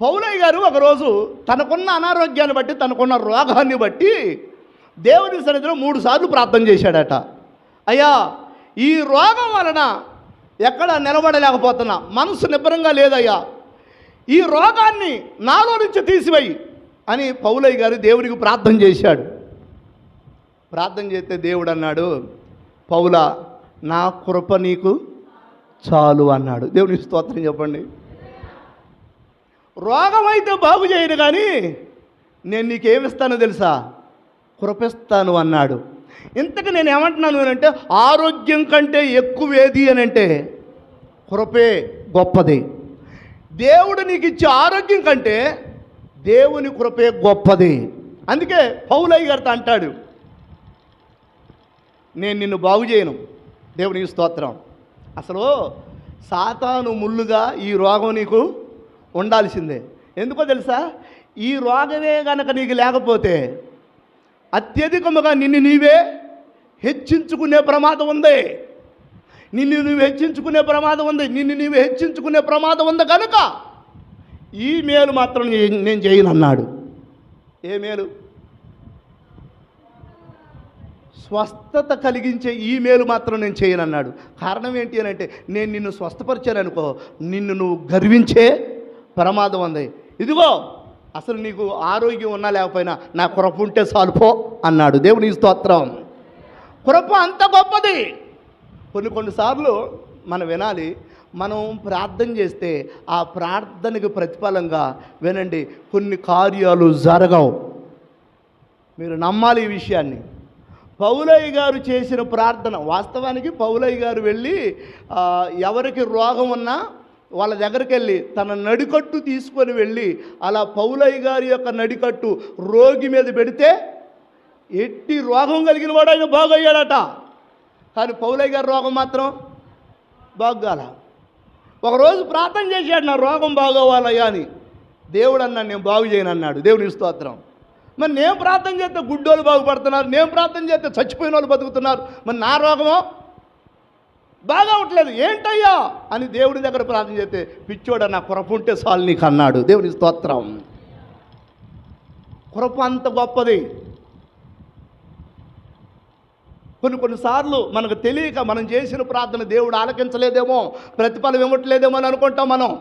పౌలయ్య గారు ఒకరోజు తనకున్న అనారోగ్యాన్ని బట్టి తనకున్న రోగాన్ని బట్టి దేవుని సన్నిధిలో మూడు సార్లు ప్రార్థన చేశాడట. అయ్యా ఈ రోగం వలన ఎక్కడ నిలబడలేకపోతున్నా మనసు నిబ్బరంగా లేదయ్యా ఈ రోగాన్ని నాలో నుంచి తీసివేయి అని పౌలయ్య గారు దేవునికి ప్రార్థన చేశాడు. ప్రార్థన చేస్తే దేవుడు అన్నాడు పౌల నా కృప నీకు చాలు అన్నాడు. దేవుని స్తోత్రం చెప్పండి. రోగం అయితే బాగు చేయను కానీ నేను నీకేమిస్తానో తెలుసా? కృపిస్తాను అన్నాడు. ఇంతకు నేను ఏమంటున్నాను అంటే ఆరోగ్యం కంటే ఎక్కువేది అని అంటే కృపే గొప్పది. దేవుడు నీకు ఇచ్చే ఆరోగ్యం కంటే దేవుని కృపే గొప్పది. అందుకే పౌలయ్య గారితో అంటాడు నేను నిన్ను బాగు చేయను. దేవుని స్తోత్రం. అసలు సాతాను ముళ్ళుగా ఈ రోగం నీకు ఉండాల్సిందే. ఎందుకో తెలుసా? ఈ రోగమే కనుక నీకు లేకపోతే అత్యధికముగా నిన్ను నీవే హెచ్చించుకునే ప్రమాదం ఉంది. నిన్ను నువ్వు హెచ్చించుకునే ప్రమాదం ఉంది. నిన్ను నీవు హెచ్చించుకునే ప్రమాదం ఉంది కనుక ఈ మేలు మాత్రం నేను చేయను అన్నాడు ఏ మేలు? స్వస్థత కలిగించే ఈ మేలు మాత్రం నేను చేయను అన్నాడు కారణం ఏంటి అని అంటే నేను నిన్ను స్వస్థపరిచాను అనుకో నిన్ను నువ్వు గర్వించే ప్రమాదం ఉంది. ఇదిగో అసలు నీకు ఆరోగ్యం ఉన్నా లేకపోయినా నా కృప ఉంటే సాల్పో అన్నాడు. దేవుని స్తోత్రం. కృప అంత గొప్పది. కొన్ని కొన్నిసార్లు మనం వినాలి మనం ప్రార్థన చేస్తే ఆ ప్రార్థనకు ప్రతిఫలంగా వినండి కొన్ని కార్యాలు జరగవు. మీరు నమ్మాలి ఈ విషయాన్ని. పౌలయ్య గారు చేసిన ప్రార్థన వాస్తవానికి పౌలయ్య గారు వెళ్ళి ఎవరికి రోగం ఉన్నా వాళ్ళ దగ్గరికి వెళ్ళి తన నడికట్టు తీసుకొని వెళ్ళి అలా పౌలయ్య గారి యొక్క నడికట్టు రోగి మీద పెడితే ఎట్టి రోగం కలిగిన వాడు ఆయన బాగయ్యాడట. కానీ పౌలయ్య గారి రోగం మాత్రం బాగాల ఒకరోజు ప్రార్థన చేశాడు నా రోగం బాగోవాలయ్యా అని. దేవుడు అన్నాడు నేను బాగు చేయను అన్నాడు. దేవుని స్తోత్రం. మరి నేను ప్రార్థన చేస్తే గుడ్డోళ్ళు బాగుపడుతున్నారు నేను ప్రార్థన చేస్తే చచ్చిపోయిన వాళ్ళు బతుకుతున్నారు. మరి నా రోగమో? బాగా అవట్లేదు ఏంటయ్యా? అని దేవుడి దగ్గర ప్రార్థన చేస్తే పిచ్చోడ నా కొరపు ఉంటే చాలు నీకు అన్నాడు. దేవుని స్తోత్రం. కొరపు అంత గొప్పది. కొన్ని కొన్నిసార్లు మనకు తెలియక మనం చేసిన ప్రార్థన దేవుడు ఆలకించలేదేమో ప్రతిఫలం ఇవ్వట్లేదేమో అని అనుకుంటాం మనం.